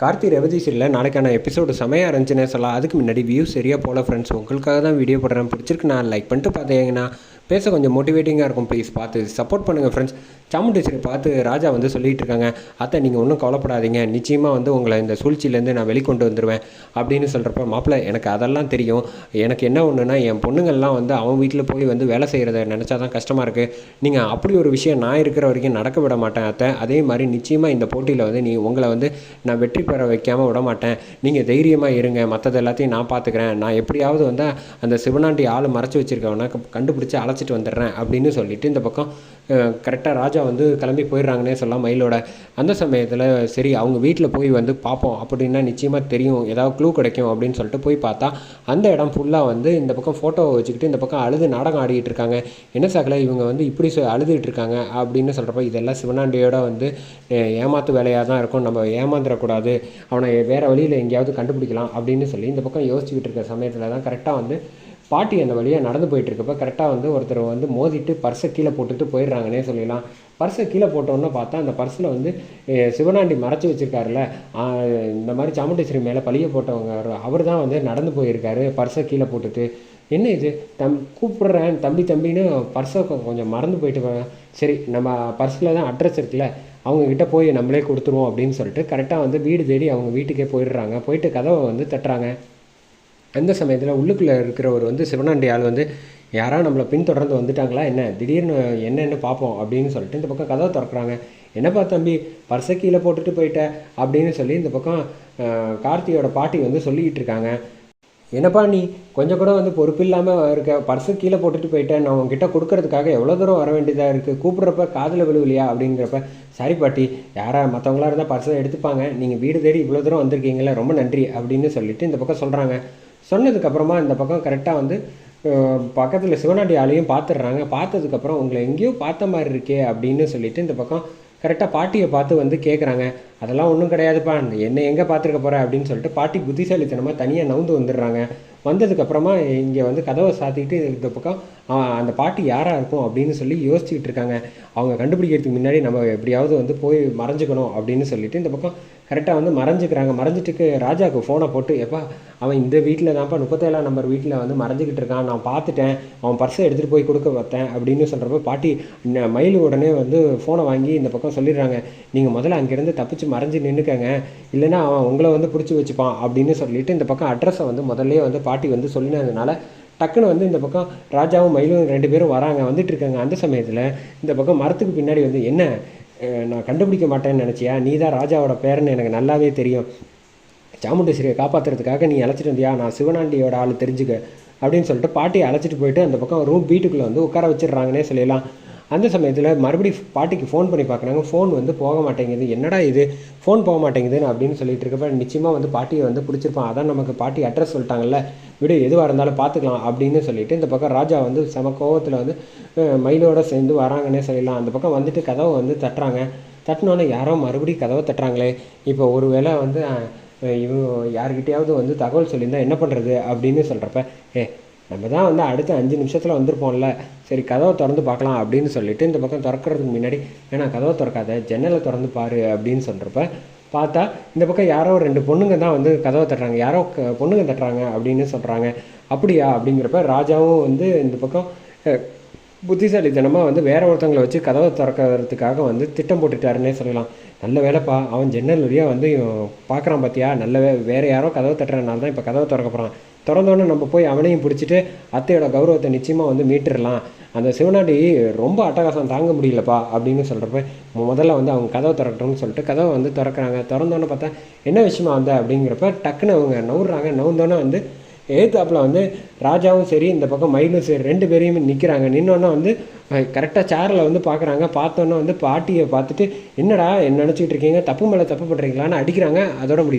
கார்த்தி ரவதி சீரியலில் நாளைக்கான எபிசோடு செமையாக இருந்துச்சுன்னே சொல்லலாம். அதுக்கு முன்னாடி வியூ சரியாக போகல ஃப்ரெண்ட்ஸ் உங்களுக்காக தான் வீடியோ போடுறேன். பிடிச்சிருக்கு நான் லைக் பண்ணிட்டு பார்த்தீங்கன்னா பேச கொஞ்சம் மோட்டிவேட்டிங்காக இருக்கும் ப்ளீஸ் பார்த்து சப்போர்ட் பண்ணுங்கள் ஃப்ரெண்ட்ஸ் சாமுண்டி சரி பார்த்து ராஜா வந்து சொல்லிகிட்டு இருக்காங்க. அத்தை நீங்கள் ஒன்றும் கவலைப்படாதீங்க. நிச்சயமாக வந்து உங்களை இந்த சூழ்ச்சியிலேருந்து நான் வெளிக்கொண்டு வந்துடுவேன் அப்படின்னு சொல்கிறப்ப மாப்பிள்ளை எனக்கு அதெல்லாம் தெரியும். எனக்கு என்ன ஒன்றுனா என் பொண்ணுங்கள்லாம் வந்து அவன் வீட்டில் போய் வந்து வேலை செய்கிறத நினச்சா தான் கஷ்டமாக இருக்குது நீங்கள் அப்படி ஒரு விஷயம் நான் இருக்கிற வரைக்கும் நடக்க விட மாட்டேன் அத்தை. அதே மாதிரி நிச்சயமாக இந்த போட்டியில் வந்து நீ உங்களை வந்து நான் வெற்றி பெற வைக்காமல் விட மாட்டேன். நீங்கள் தைரியமாக இருங்க. மற்றது எல்லாத்தையும் நான் பார்த்துக்கிறேன். நான் எப்படியாவது வந்து அந்த சிவனாண்டி ஆள் மறைச்சி வச்சுருக்கவனா கண்டுபிடிச்சி அழைச்சி அழைச்சிட்டு வந்துடுறேன் அப்படின்னு சொல்லிட்டு இந்த பக்கம் கரெக்டாக ராஜா வந்து கிளம்பி போயிடுறாங்கன்னே சொல்லலாம். மயிலோட அந்த சமயத்தில் சரி அவங்க வீட்டில் போய் வந்து பார்ப்போம் அப்படின்னா நிச்சயமாக தெரியும் ஏதாவது க்ளூ கிடைக்கும் அப்படின்னு சொல்லிட்டு போய் பார்த்தா அந்த இடம் ஃபுல்லாக வந்து இந்த பக்கம் ஃபோட்டோவை வச்சுக்கிட்டு இந்த பக்கம் அழுது நாடகம் ஆடிக்கிட்டு இருக்காங்க. என்ன சாக்கல இவங்க வந்து இப்படி சொ அழுதுகிட்டு இருக்காங்க அப்படின்னு சொல்கிறப்ப இதெல்லாம் சிவனாண்டியோட வந்து ஏமாத்து வேலையாக தான் இருக்கும். நம்ம ஏமாந்துடக்கூடாது. அவனை வேறு வழியில் எங்கேயாவது கண்டுபிடிக்கலாம் அப்படின்னு சொல்லி இந்த பக்கம் யோசிச்சுக்கிட்டு இருக்க சமயத்தில் தான் கரெக்டாக வந்து பாட்டி அந்த வழியாக நடந்து போயிட்டுருக்கப்ப கரெக்டாக வந்து ஒருத்தர் வந்து மோதிட்டு பர்ஸை கீழே போட்டுட்டு போயிடுறாங்கன்னே சொல்லிடலாம். பர்ஸை கீழே போட்டோன்னு பார்த்தா அந்த பர்ஸில் வந்து சிவனாண்டி மறைச்சி வச்சுருக்காருல இந்த மாதிரி சாமுண்டேஸ்வரி மேலே பழிய போட்டவங்க அவர் தான் வந்து நடந்து போயிருக்காரு பர்ஸை கீழே போட்டுட்டு. என்ன இது? தம் கூப்பிட்றேன் தம்பி தம்பின்னு பர்ஸை கொஞ்சம் மறந்து போயிட்டு சரி நம்ம பர்ஸில் தான் அட்ரஸ் இருக்குல்ல அவங்கக்கிட்ட போய் நம்மளே கொடுத்துருவோம் அப்படின்னு சொல்லிட்டு கரெக்டாக வந்து வீடு தேடி அவங்க வீட்டுக்கே போயிடுறாங்க. போயிட்டு கதவை வந்து தட்டுறாங்க. அந்த சமயத்தில் உள்ளுக்குள்ளே இருக்கிறவர் வந்து சிவனாண்டி ஆள் வந்து யாராவது நம்மளை பின்தொடர்ந்து வந்துட்டாங்களா? என்ன? திடீர்னு என்னென்னு பார்ப்போம் அப்படின்னு சொல்லிட்டு இந்த பக்கம் கதவை திறக்கிறாங்க. என்னப்பா தம்பி பர்சை கீழே போட்டுட்டு போயிட்ட? அப்படின்னு சொல்லி இந்த பக்கம் கார்த்தியோட பாட்டி வந்து சொல்லிக்கிட்டு இருக்காங்க. என்னப்பா நீ கொஞ்சம் கூட வந்து பொறுப்பு இல்லாமல் இருக்க? பர்சை கீழே போட்டுட்டு போயிட்டேன் நான் உங்ககிட்ட கொடுக்கறதுக்காக எவ்வளோ தூரம் வர வேண்டியதாக இருக்குது கூப்பிட்றப்ப காதில் விழுவலையா? அப்படிங்கிறப்ப சரி பாட்டி யாரா மற்றவங்களா இருந்தால் பர்ஸை எடுத்துப்பாங்க. நீங்கள் வீடு தேடி இவ்வளோ தூரம் வந்திருக்கீங்களே ரொம்ப நன்றி அப்படின்னு சொல்லிட்டு இந்த பக்கம் சொல்கிறாங்க சொன்னதுக்கப்புறமா இந்த பக்கம் கரெக்டாக வந்து பக்கத்தில் சிவனாடி ஆலையும் பார்த்துடுறாங்க. பார்த்ததுக்கப்புறம் உங்களை எங்கேயோ பார்த்த மாதிரி இருக்கே அப்படின்னு சொல்லிட்டு இந்த பக்கம் கரெக்டாக பாட்டியை பார்த்து வந்து கேட்குறாங்க அதெல்லாம் ஒன்றும் கிடையாதுப்பா. என்ன எங்கே பார்த்துருக்க போகிற அப்படின்னு சொல்லிட்டு பாட்டி புத்திசாலித்தனமாக தனியாக நவுந்து வந்துடுறாங்க. வந்ததுக்கப்புறமா இங்கே வந்து கதவை சாத்திக்கிட்டு இந்த பக்கம் அந்த பாட்டி யாராக இருக்கும்? அப்படின்னு சொல்லி யோசிச்சுக்கிட்டு இருக்காங்க. அவங்க கண்டுபிடிக்கிறதுக்கு முன்னாடி நம்ம எப்படியாவது வந்து போய் மறைஞ்சிக்கணும் அப்படின்னு சொல்லிட்டு இந்த பக்கம் கரெக்டாக வந்து மறைஞ்சிக்கிறாங்க. மறைஞ்சிட்டுக்கு ராஜாவுக்கு ஃபோனை போட்டு எப்பா அவன் இந்த வீட்டில் தான்ப்பா முப்பத்தேழாம் நம்பர் வீட்டில் வந்து மறைஞ்சிக்கிட்டு இருக்கான். நான் பார்த்துட்டேன். அவன் பர்ஸை எடுத்துகிட்டு போய் கொடுக்க பார்த்தேன் அப்படின்னு சொல்கிறப்ப பாட்டி மயில் உடனே வந்து ஃபோனை வாங்கி இந்த பக்கம் சொல்லிடுறாங்க. நீங்கள் முதல்ல அங்கேருந்து தப்பிச்சு மறைஞ்சு நின்றுக்கங்க இல்லைன்னா அவன் உங்களை வந்து பிடிச்சி வச்சுப்பான் அப்படின்னு சொல்லிட்டு இந்த பக்கம் அட்ரஸை வந்து முதல்ல வந்து பாட்டி வந்து சொல்லினதுனால டக்குன்னு வந்து இந்த பக்கம் ராஜாவும் மயிலும் ரெண்டு பேரும் வராங்க வந்துட்டு இருக்காங்க. அந்த சமயத்தில் இந்த பக்கம் மரத்துக்கு பின்னாடி வந்து என்ன? நான் கண்டுபிடிக்க மாட்டேன்னு நினச்சியா? நீ தான் ராஜாவோட பேருன்னு எனக்கு நல்லாவே தெரியும். சாமுண்டேஸ்வரியை காப்பாற்றுறதுக்காக நீ அழைச்சிட்டு வந்தியா? நான் சிவனாண்டியோட ஆள் தெரிஞ்சுக்க. அப்படின்னு சொல்லிட்டு பாட்டியை அழைச்சிட்டு போயிட்டு அந்த பக்கம் ரூம் வீட்டுக்குள்ளே வந்து உட்கார வச்சிடுறாங்கன்னே சொல்லிடலாம் அந்த சமயத்தில் மறுபடியும் பாட்டிக்கு ஃபோன் பண்ணி பார்க்குறாங்க. ஃபோன் வந்து போக மாட்டேங்குது. என்னடா இது? ஃபோன் போக மாட்டேங்குதுன்னு அப்படின்னு சொல்லிட்டு இருக்கப்ப நிச்சயமாக வந்து பாட்டியை வந்து பிடிச்சிருப்பான். அதான் நமக்கு பாட்டி அட்ரஸ் சொல்லிட்டாங்கல்ல. விடு எதுவாக இருந்தாலும் பார்த்துக்கலாம் அப்படின்னு சொல்லிட்டு இந்த பக்கம் ராஜா வந்து செம கோவத்தில் வந்து மயிலோடு சேர்ந்து வராங்கன்னே சொல்லிடலாம் அந்த பக்கம் வந்துட்டு கதவை வந்து தட்டுறாங்க. தட்டினோன்னே யாரோ மறுபடியும் கதவை தட்டுறாங்களே. இப்போ ஒரு வேளை வந்து இவங்க யாருக்கிட்டேயாவது வந்து தகவல் சொல்லியிருந்தால் என்ன பண்ணுறது அப்படின்னு சொல்கிறப்ப ஏ நம்ம தான் வந்து அடுத்த அஞ்சு நிமிஷத்தில் வந்திருப்போம்ல. சரி கதவை திறந்து பார்க்கலாம் அப்படின்னு சொல்லிட்டு இந்த பக்கம் திறக்கிறதுக்கு முன்னாடி ஏன்னா கதவை திறக்காத ஜன்னலை திறந்து பாரு அப்படின்னு சொல்கிறப்ப பார்த்தா இந்த பக்கம் யாரோ ரெண்டு பொண்ணுங்க தான் வந்து கதவை தட்டுறாங்க. யாரோ பொண்ணுங்க தட்டுறாங்க அப்படின்னு சொல்கிறாங்க அப்படியா? அப்படிங்கிறப்ப ராஜாவும் வந்து இந்த பக்கம் புத்திசாலித்தனமாக வந்து வேற ஒருத்தவங்களை வச்சு கதவை திறக்கிறதுக்காக வந்து திட்டம் போட்டுட்டாருன்னே சொல்லலாம். நல்ல வேலைப்பா அவன் ஜன்னல் வழியாக வந்து பார்க்குறான் பார்த்தியா நல்ல வே வேறு யாரோ கதவை தட்டுறதுனால தான் இப்போ கதவை திறக்க போகிறான் திறந்தோன்னே நம்ம போய் அவனையும் பிடிச்சிட்டு அத்தையோட கௌரவத்தை நிச்சயமாக வந்து மீட்டுடலாம் அந்த சிவனாடி ரொம்ப அட்டகாசம் தாங்க முடியலப்பா அப்படின்னு சொல்கிறப்ப முதல்ல வந்து அவங்க கதவை திறக்கட்டும்னு சொல்லிட்டு கதவை வந்து திறக்கிறாங்க. திறந்தோன்னே பார்த்தா என்ன விஷயமா வந்த? அப்படிங்கிறப்ப டக்குன்னு அவங்க நவுறாங்க நவுந்தோன்னே வந்து எதிர்த்தாப்பில் வந்து ராஜாவும் சரி இந்த பக்கம் மயிலும் சரி ரெண்டு பேரையும் நிற்கிறாங்க நின்னோன்னா வந்து கரெக்டாக சேரில் வந்து பார்க்குறாங்க பார்த்தோன்னே வந்து பாட்டியை பார்த்துட்டு என்னடா என்ன நினச்சிக்கிட்டு இருக்கீங்க? தப்பு மேலே தப்பு பண்ணுறீங்களான்னு அடிக்கிறாங்க. அதோட முடியுது.